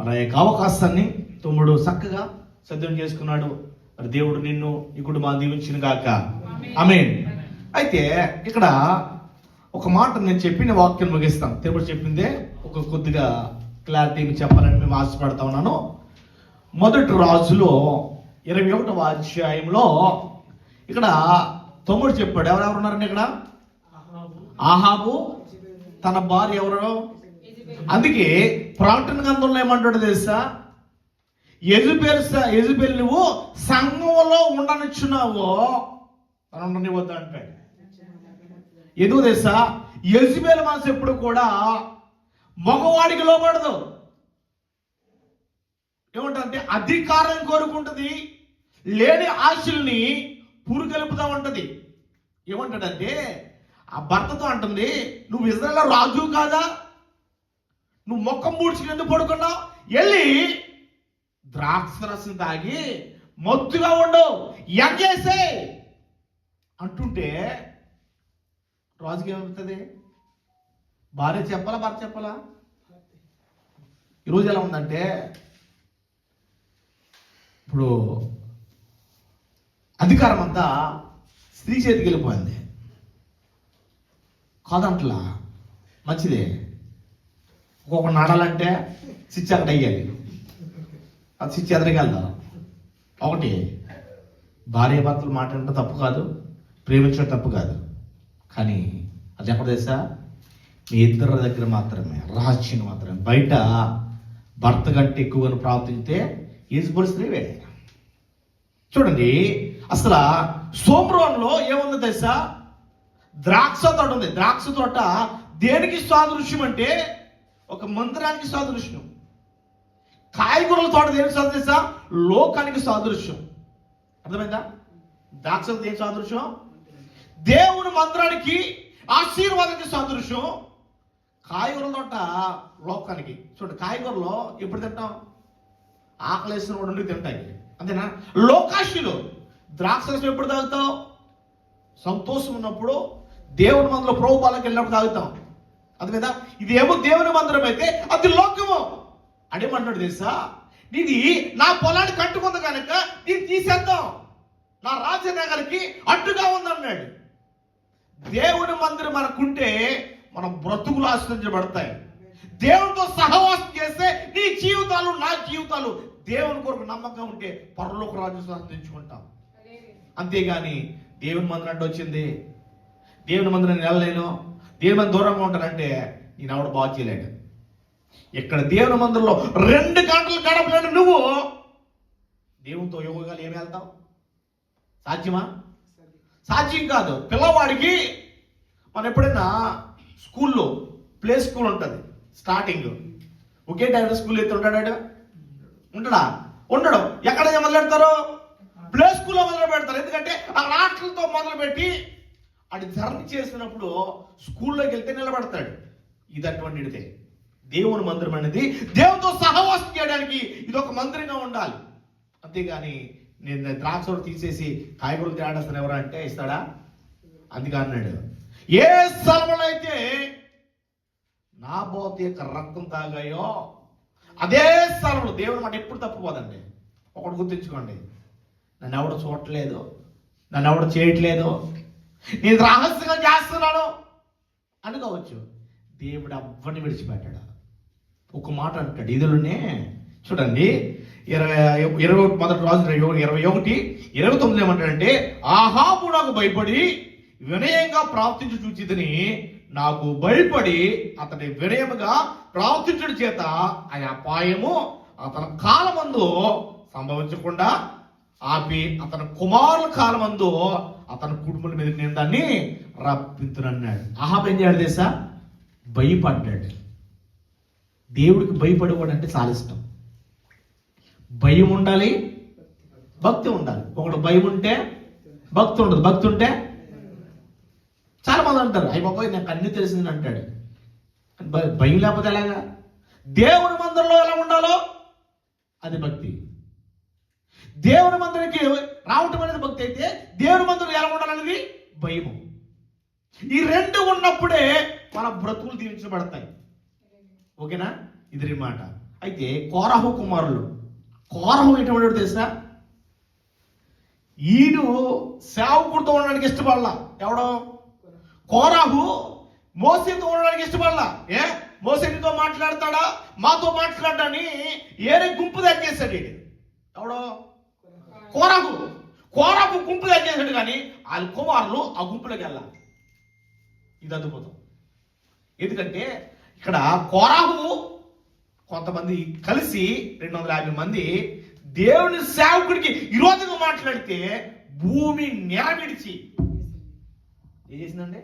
మరి ఆ యొక్క అవకాశాన్ని తమ్ముడు చక్కగా సిద్ధం చేసుకున్నాడు. మరి దేవుడు నిన్ను ఈ కుటుంబాన్ని దీవించిన గాక. ఆమేన్. అయితే ఇక్కడ ఒక మాట నేను చెప్పిన వాక్యం ముగిస్తాం దేవుడు చెప్పిందే ఒక కొద్దిగా క్లారిటీ చెప్పాలని మేము ఆశపడతా ఉన్నాను. మొదటి రాజులో ఇరవై ఒకటవ అధ్యాయంలో ఇక్కడ తమ్ముడు చెప్పాడు. ఎవరెవరు ఉన్నారండి ఇక్కడ? ఆహాబు తన భార్య ఎవరు? అందుకే ప్రకటన గ్రంథంలో ఏమంటాడు తెలుసా? ఎజుబేల్ ఎజుబేల్ నువ్వు సంఘంలో ఉండనిచ్చున్నావో అని ఉండనివద్దు అంటాడు. ఎందుకు తెలుసా? ఎజుబేల్ మనసు ఎప్పుడు కూడా మగవాడికి లోపడదు ఏమంటే అధికారం కోరుకుంటుంది లేని ఆశల్ని పురుగలుపుతా ఉంటది. ఏమంటాడంటే ఆ భర్తతో అంటుంది నువ్వు ఇజ్రాయల్ రాజు కాదా? నువ్వు మొక్కం పూడ్చుకుని ఎందుకు పడుకున్నావు? వెళ్ళి ద్రాక్ష రసం తాగి మత్తుగా ఉండవు ఎంగేసే అంటుంటే రాజుకి ఏమవుతుంది? భార్య చెప్పాలా భర్త చెప్పాలా? ఈరోజు ఎలా ఉందంటే ఇప్పుడు అధికారం అంతా స్త్రీ చేతికి వెళ్ళిపోయింది. కాదంట్లా మంచిదే. ఒక్కొక్క నడాలంటే స్విచ్ అక్కడ అయ్యాలి. అది స్విచ్ ఎదరగలదా ఒకటి భార్య భర్తలు మాట్లాడటం తప్పు కాదు ప్రేమించడం తప్పు కాదు. కానీ అది ఎక్కడ తెలుసా? మీ ఇద్దరి దగ్గర మాత్రమే రహస్యం మాత్రమే. బయట భర్త కంటే ఎక్కువగా ప్రార్థించితే ఈజ్బుల్ స్త్రీవే. చూడండి అసలు సోమ్రోన్లో ఏముంది తెలుసా? ద్రాక్ష తోట ఉంది. ద్రాక్ష తోట దేనికి సాదృశ్యం అంటే ఒక మందిరానికి సాదృశ్యం. కాయగూరల తోట దేనికి సాదృశ్యం లోకానికి సాదృశ్యం. అర్థమైందా? ద్రాక్ష దేని సాదృశ్యం? దేవుని మందిరానికి ఆశీర్వాదానికి సాదృశ్యం. కాయగూరల తోట లోకానికి. చూడండి కాయగూరలో ఎప్పుడు తింటాం? ఆకలేసిన వాడు తింటాయి. అంతేనా? లోకాశీలు ద్రాక్షరసం ఎప్పుడు తాగుతాం సంతోషం ఉన్నప్పుడు దేవుని మందులో ప్రభుపాలకు వెళ్ళినప్పుడు తాగుతాం. అది కదా ఇది ఏమో దేవుని మందిరం అయితే అది లోకము. అడేమంటాడు తెలుసా? నీది నా పొలానికి కట్టుకుంది కనుక దీన్ని తీసేద్దాం. నా రాజనగర్కి అడ్డుగా ఉందన్నాడు. దేవుని మందిరం మనకుంటే మన బ్రతుకులు ఆశ్రయించబడతాయి. దేవునితో సహవాసం చేస్తే నీ జీవితాలు నా జీవితాలు దేవుని కొరకు నమ్మకం ఉంటే పరలోక రాజు సాధించుకుంటాం అంతేగాని దేవుని మందిరం అంటే వచ్చింది. దేవుని మందిరం వెళ్ళలేను దేవుని దూరంగా ఉంటానంటే నేను ఆవిడ బాగు చేయలేడు. ఇక్కడ దేవుని మందిరంలో రెండు గంటలు గడపలేడు నువ్వు. దేవునితో యోగాలు ఏమి వెళ్తావు? సాధ్యమా? సాధ్యం కాదు. పిల్లవాడికి మనం ఎప్పుడైనా స్కూల్లో ప్లే స్కూల్ ఉంటుంది స్టార్టింగ్. ఒకే టైంలో స్కూల్ అయితే ఉంటాడు ఉంటాడా ఉండడు? ఎక్కడ మొదలు పెడతారు ప్లే స్కూల్లో మొదలు పెడతారు. ఎందుకంటే ఆ రాట్లతో మొదలు పెట్టి అది జర్నీ చేసినప్పుడు స్కూల్లోకి వెళ్తే నిలబడతాడు. ఇది అటువంటిదే. దేవుని మందిరం అనేది దేవునితో సహవాసం చేయడానికి ఇది ఒక మందిరంగా ఉండాలి. అంతేగాని నేను ద్రాక్ష తీసేసి కాయగూరలు తేడాస్తాను ఎవరా అంటే ఇస్తాడా? అందుకే అన్నాడు. ఏ స్థలంలో అయితే నా బోత యొక్క రక్తం తాగాయో అదే స్థలంలో దేవుని మాట ఎప్పుడు తప్పిపోదండి. ఒకటి గుర్తుంచుకోండి. నన్ను ఎవడు చూడట్లేదు. నన్ను ఎవడు చేయట్లేదు. నేను రహస్యంగా చేస్తున్నాను. అనుకోవచ్చు. దేవుడు అవ్వని విడిచిపెట్టాడు. ఒక మాట అంటాడు. ఇదిలోనే చూడండి. ఇరవై ఇరవై మొదటి రాజు ఇరవై ఒకటి ఇరవై తొమ్మిది ఏమంటాడంటే ఆహాబు నాకు భయపడి వినయంగా ప్రార్థించి చూచిదని నాకు భయపడి అతని వినయముగా ప్రార్థించడం చేత ఆ అపాయము అతని కాలమందు సంభవించకుండా ఆపి అతని కుమారుల కాలమందు అతని కుటుంబం మీద నేను దాన్ని రప్పించునన్నాడు ఆహాబ్ ఏం చేయాలి తెలుసా? భయపడ్డాడు. దేవుడికి భయపడేవాడు అంటే చాలా ఇష్టం. భయం ఉండాలి భక్తి ఉండాలి. ఒకడు భయం ఉంటే భక్తి ఉండదు. భక్తి ఉంటే చాలా మంది అంటారు అయ్యి బాబాయ్ నాకు అన్ని తెలిసింది అంటాడు. భయం లేకపోతే ఎలాగా? దేవుడి మందిరంలో ఎలా ఉండాలో అది భక్తి. దేవుని మందిరానికి రావటం అనేది భక్తి అయితే దేవుని మందులు ఎలా ఉండాలనేది? భయము. ఈ రెండు ఉన్నప్పుడే మన బ్రతుకులు దీవించబడతాయి ఓకేనా? ఇది మాట. అయితే కోరాహు కుమారులు. కోరహు ఎటువంటి తెలుసా? ఈడు సేవకుడితో ఉండడానికి ఇష్టపడలా. ఎవడో? కోరాహు మోసేతో ఉండడానికి ఇష్టపడలా. ఏ? మోసేటితో మాట్లాడతాడా? మాతో మాట్లాడని ఏరే గుంపు తగ్గేశాడు ఈడు. ఎవడో? కోరాపు కోరాపు గుంపులు చేశాడు కానీ వాళ్ళ కుమారులు ఆ గుంపులోకి వెళ్ళాలి. ఇది అద్భుతం. ఎందుకంటే ఇక్కడ కోరాహు కొంతమంది కలిసి రెండు వందల యాభై మంది దేవుని సేవకుడికి విరోధంగా మాట్లాడితే భూమి నెరవిడిచి ఏం చేసిందండి?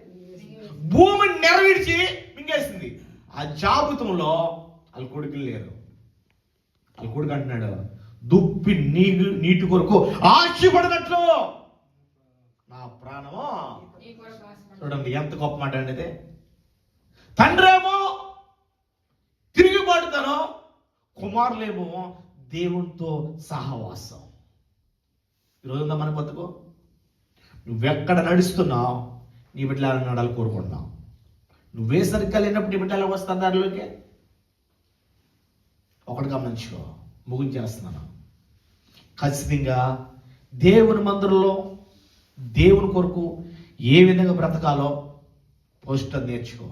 భూమి నెరవిడిచి మింగేసింది. ఆ జాబితంలో వాళ్ళ కొడుకులు లేరు. వాళ్ళ కొడుకు అంటున్నాడు దుప్పి నీరు నీటి కొరకు ఆశపడినట్లు. నా ప్రాణము? చూడండి ఎంత గొప్ప మాట అండి ఇది. తండ్రేమో తిరిగిపడతాను కుమారులేమో దేవునితో సహవాసం. ఈరోజు ఉందా మన బతుకు? నువ్వెక్కడ నడుస్తున్నావు? నీ బిడ్డలు ఎలా నడాలి కోరుకుంటున్నావు? నువ్వే సరిగ్గా లేనప్పుడు నీ బిడ్డలు వస్తా దారిలోకి ఒకటి గమనించుకో ముగించేస్తున్నాను. ఖచ్చితంగా దేవుని మందిరంలో దేవుని కొరకు ఏ విధంగా బ్రతకాలో పోస్టర్ నేర్చుకో.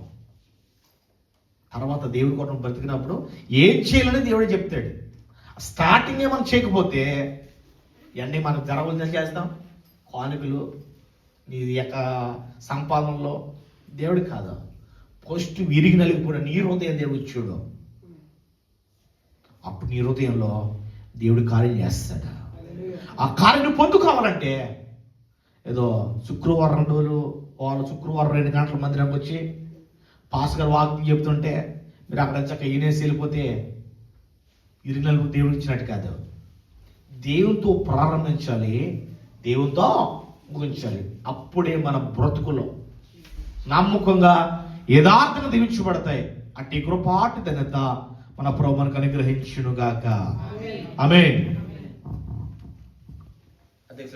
తర్వాత దేవుడి కొరకు బ్రతికినప్పుడు ఏం చేయాలని దేవుడే చెప్తాడు. స్టార్టింగే మనం చేయకపోతే ఇవన్నీ మనం జరవలు చేస్తాం. కానుకలు నీ యొక్క సంపాదనలో దేవుడు కాదు. పోస్ట్ విరిగి నలిగిపోయిన నీ హృదయం దేవుడు చూడు. అప్పుడు నీ హృదయంలో దేవుడు కార్యం చేస్తాడు? ఆ కార్యం పొందుకోవాలంటే ఏదో శుక్రవారం రోజులు వాళ్ళు శుక్రవారం రెండు గంటల మందిరానికి వచ్చి పాస్ గారు వాకింగ్ చెప్తుంటే మీరు అక్కడ చక్క ఈనేసి వెళ్ళిపోతే ఇరినలు దేవుడు ఇచ్చినట్టు కాదు. దేవునితో ప్రారంభించాలి దేవునితో ముగించాలి. అప్పుడే మన బ్రతుకులో నమ్మకంగా యథార్థంగా దీవించబడతాయి. అట్టి కృపాటి ధన్యత మన ప్రభు మనకు అనుగ్రహించునుగాక అమే అధ్యక్ష